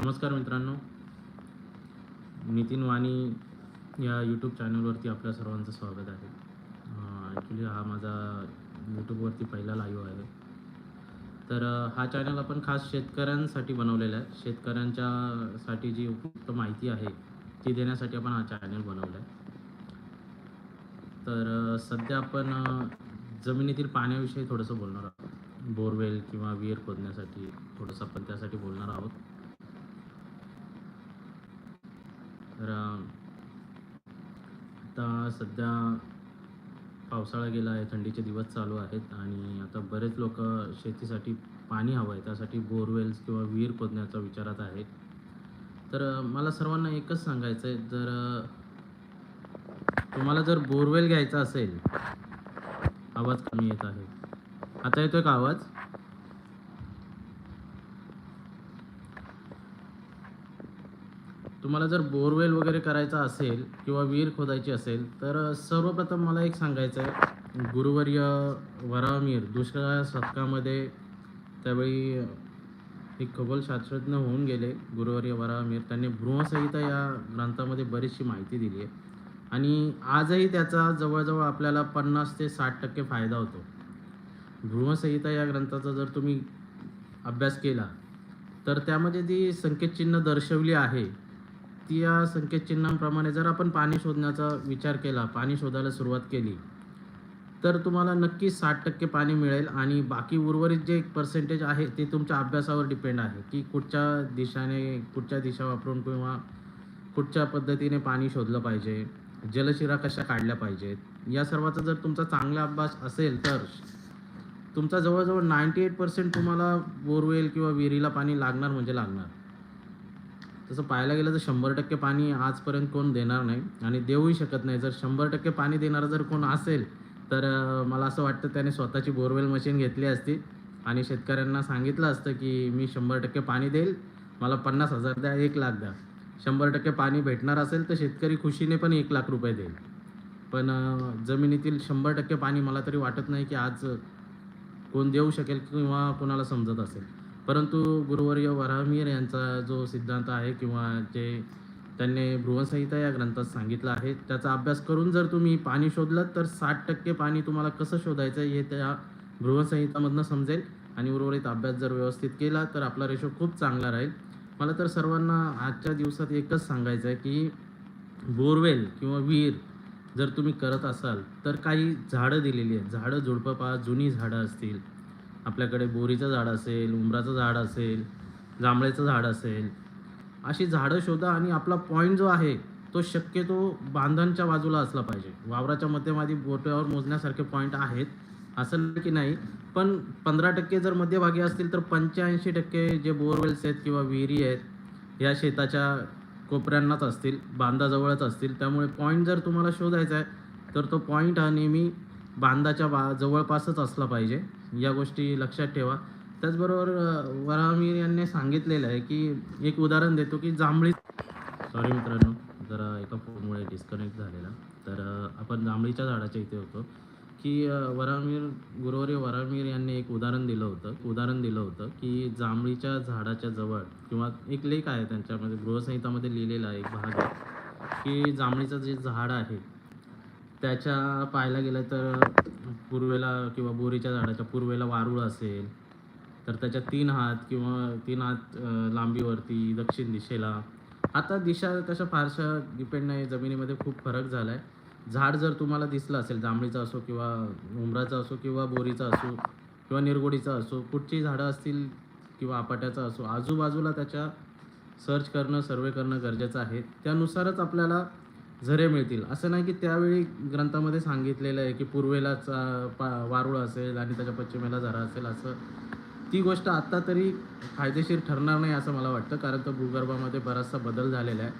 नमस्कार मित्रांनो. नितीन वाणी या यूट्यूब चॅनलवरती आपल्या सर्वांचं स्वागत आहे. ॲक्च्युली हा माझा यूट्यूबवरती पहिला लाईव्ह आहे. तर हा चॅनल आपण खास शेतकऱ्यांसाठी बनवलेला आहे. शेतकऱ्यांच्या साठी जी उपयुक्त माहिती आहे ती देण्यासाठी आपण हा चॅनल बनवला आहे तर सध्या आपण जमिनीतील पाण्याविषयी थोडंसं बोलणार आहोत. बोरवेल किंवा विहीर खोदण्यासाठी थोडंसं आपण त्यासाठी बोलणार आहोत. तर आता सध्या पावसाळा गेला आहे थंडीचे दिवस चालू आहेत आणि आता बरेच लोक शेतीसाठी पाणी हवं आहे. त्यासाठी बोरवेल्स किंवा विहीर खोदण्याचा विचारात आहेत तर मला सर्वांना एकच सांगायचं आहे जर तुम्हाला जर बोरवेल घ्यायचा असेल आवाज कमी येत आहे. आता येतोय का आवाज? तुम्हाला जर बोरवेल वगैरे करायचा असेल किंवा विहीर खोदायची असेल तर सर्वप्रथम मला एक सांगायचं आहे. गुरुवर्य वरामीर दुसऱ्या शतकामध्ये त्यावेळी एक खगोलशास्त्रज्ञ होऊन गेले गुरुवर्य वरामीर त्यांनी बृहसंहिता या ग्रंथामध्ये बरीचशी माहिती दिली आहे. आणि आजही त्याचा जवळजवळ आपल्याला पन्नास ते साठ टक्के फायदा होतो. बृहसंहिता या ग्रंथाचा जर तुम्ही अभ्यास केला तर त्यामध्ये जी संकेतचिन्ह दर्शवली आहे ती या संकेतचिन्हांप्रमाणे जर आपण पाणी शोधण्याचा विचार केला पाणी शोधायला सुरुवात केली तर तुम्हाला नक्कीच साठ टक्के पाणी मिळेल आणि बाकी उर्वरित जे पर्सेंटेज आहे ते तुमच्या अभ्यासावर डिपेंड आहे की कुठच्या दिशाने कुठच्या दिशा वापरून किंवा कुठच्या पद्धतीने पाणी शोधलं पाहिजे जलशिरा कशा काढल्या पाहिजेत या सर्वाचा जर तुमचा चांगला अभ्यास असेल तर तुमचा जवळजवळ नाईंटी एट पर्सेंट तुम्हाला बोरवेल किंवा विहिरीला पाणी लागणार म्हणजे लागणार. तसं पाहायला गेलं तर शंभर टक्के पाणी आजपर्यंत कोण देणार नाही. आणि देऊही शकत नाही. जर शंभर टक्के पाणी देणारं जर कोण असेल तर मला असं वाटतं त्याने स्वतःची बोरवेल मशीन घेतली असती. आणि शेतकऱ्यांना सांगितलं असतं की मी शंभर टक्के पाणी देईल. मला पन्नास हजार द्या एक लाख द्या. शंभर टक्के पाणी भेटणार असेल तर शेतकरी खुशीने पण एक लाख रुपये देईल. पण जमिनीतील शंभर टक्के पाणी मला तरी वाटत नाही की आज कोण देऊ शकेल किंवा कोणाला समजत असेल. परंतु गुरुवर्य वराहमीर यांचा जो सिद्धांत आहे किंवा जे त्यांनी बृहसंहिता या ग्रंथात सांगितलं आहे त्याचा अभ्यास करून जर तुम्ही पाणी शोधलं तर साठ टक्के पाणी तुम्हाला कसं शोधायचं हे त्या बृहसंहितामधनं समजेल. आणि उर्वरित अभ्यास जर व्यवस्थित केला तर आपला रेशो खूप चांगला राहील. मला तर सर्वांना आजच्या दिवसात एकच सांगायचं आहे की बोरवेल किंवा विहीर जर तुम्ही करत असाल तर काही झाडं दिलेली आहेत. झाडं झुडपं पहा जुनी झाडं असतील. आपल्याकडे बोरीचं झाड असेल उंबराचं झाड असेल जांभळेचं झाड असेल अशी झाडं शोधा आणि आपला पॉईंट जो आहे तो शक्यतो बांधांच्या बाजूला असला पाहिजे. वावराच्या मध्यमाधी बोटावर मोजण्यासारखे पॉईंट आहेत असं की नाही पण पंधरा टक्के जर मध्यभागी असतील तर पंच्याऐंशी टक्के जे बोरवेल्स आहेत किंवा विहिरी आहेत या शेताच्या कोपऱ्यांनाच असतील बांधाजवळच असतील. त्यामुळे पॉईंट जर तुम्हाला शोधायचा आहे तर तो पॉईंट हा नेहमी बांधाच्या बा जवळपासच असला पाहिजे. या गोष्टी लक्षात ठेवा. त्याचबरोबर अ, वराहमीर यांनी सांगितलेलं आहे की एक उदाहरण देतो की जांभळी सॉरी मित्रांनो जरा एका फोनमुळे डिस्कनेक्ट झालेला. तर आपण जांभळीच्या झाडाच्या इथे होतो की अ, वराहमीर गुरुवारी वराहमीर यांनी एक उदाहरण दिलं होतं. उदाहरण दिलं होतं की जांभळीच्या झाडाच्या जवळ किंवा एक लेख आहे त्यांच्यामध्ये गृहसंहितामध्ये लिहिलेला एक भाग आहे की जांभळीचं जे झाड आहे त्याच्या पाहायला गेलं तर पूर्वेला किंवा बोरीच्या झाडाच्या पूर्वेला वारूळ असेल तर त्याच्या तीन हात किंवा तीन हात लांबीवरती दक्षिण दिशेला. आता दिशा तशा फारशा डिपेंड नाही जमिनीमध्ये खूप फरक झाला आहे झाड जर तुम्हाला दिसलं असेल जांभळीचं असो किंवा उमराचा असो किंवा बोरीचं असो किंवा निरगुडीचं असो कुठची झाडं असतील किंवा आपाट्याचा असो आजूबाजूला त्याच्या सर्च करणं सर्वे करणं गरजेचं आहे. त्यानुसारच आपल्याला झरे मिळतील. असं नाही की त्यावेळी ग्रंथामध्ये सांगितलेलं आहे की पूर्वेलाच पा वारुळ असेल आणि त्याच्या पश्चिमेला झरा असेल असं. ती गोष्ट आत्ता तरी फायदेशीर ठरणार नाही असं मला वाटतं कारण तो भूगर्भामध्ये बराचसा बदल झालेला आहे.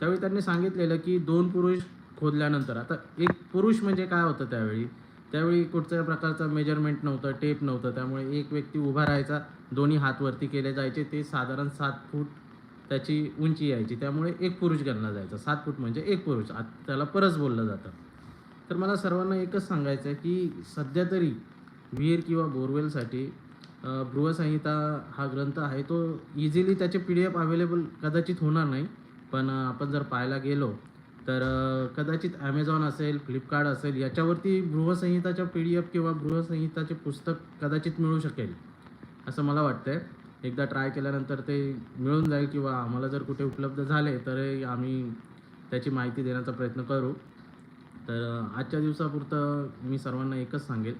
त्यावेळी त्यांनी सांगितलेलं की दोन पुरुष खोदल्यानंतर आता एक पुरुष म्हणजे काय होतं त्यावेळी? त्यावेळी कुठच्या प्रकारचं मेजरमेंट नव्हतं टेप नव्हतं त्यामुळे एक व्यक्ती उभा राहायचा दोन्ही हात वरती केले जायचे ते साधारण सात फूट त्याची उंची यायची. त्यामुळे एक पुरुष गणला जायचा. सात फूट म्हणजे एक पुरुष. आत त्याला परस बोललं जातं. तर मला सर्वांना एकच सांगायचं आहे की सध्या तरी विहीर किंवा बोरवेलसाठी गृहसंहिता बृहसंहिता हा ग्रंथ आहे. तो इझिली त्याचे पी डी एफ अवेलेबल कदाचित होणार नाही. पण आपण जर पाहायला गेलो तर कदाचित ॲमेझॉन असेल फ्लिपकार्ट असेल याच्यावरती बृहसंहिताच्या पी डी एफ किंवा बृहसंहिताचे पुस्तक कदाचित मिळू शकेल असं मला वाटतं आहे एकदा ट्राय केल्यानंतर ते मिळून जाईल किंवा आम्हाला जर कुठे उपलब्ध झाले तर आम्ही त्याची माहिती देण्याचा प्रयत्न करू. तर आजच्या दिवसापुरतं मी सर्वांना एकच सांगेल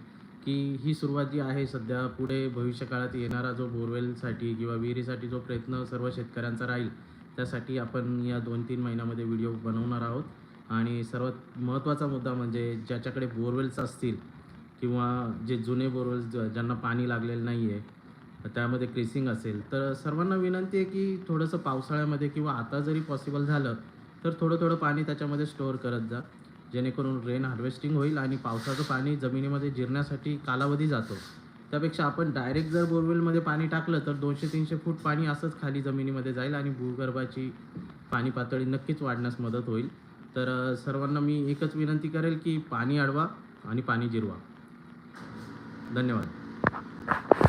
की ही सुरुवात जी आहे सध्या पुढे भविष्यकाळात येणारा जो बोरवेलसाठी किंवा विहिरीसाठी जो प्रयत्न सर्व शेतकऱ्यांचा राहील त्यासाठी आपण या दोन तीन महिन्यामध्ये व्हिडिओ बनवणार आहोत. आणि सर्वात महत्त्वाचा मुद्दा म्हणजे ज्याच्याकडे बोरवेल्स असतील किंवा जे जुने बोरवेल्स ज्यांना पाणी लागलेलं नाही आहे त्यामध्ये क्रिसिंग असेल. तर सर्वांना विनंती आहे की थोडंसं पावसाळ्यामध्ये किंवा आता जरी पॉसिबल झालं तर थोडं थोडं पाणी त्याच्यामध्ये स्टोअर करत जा. जेणेकरून रेन हार्वेस्टिंग होईल आणि पावसाचं पाणी जमिनीमध्ये जिरण्यासाठी कालावधी जातो. त्यापेक्षा आपण डायरेक्ट जर बोरवेलमध्ये पाणी टाकलं तर दोनशे तीनशे फूट पाणी असंच खाली जमिनीमध्ये जाईल आणि भूगर्भाची पाणी पातळी नक्कीच वाढण्यास मदत होईल. तर सर्वांना मी एकच विनंती करेल की पाणी अडवा आणि पाणी जिरवा. धन्यवाद.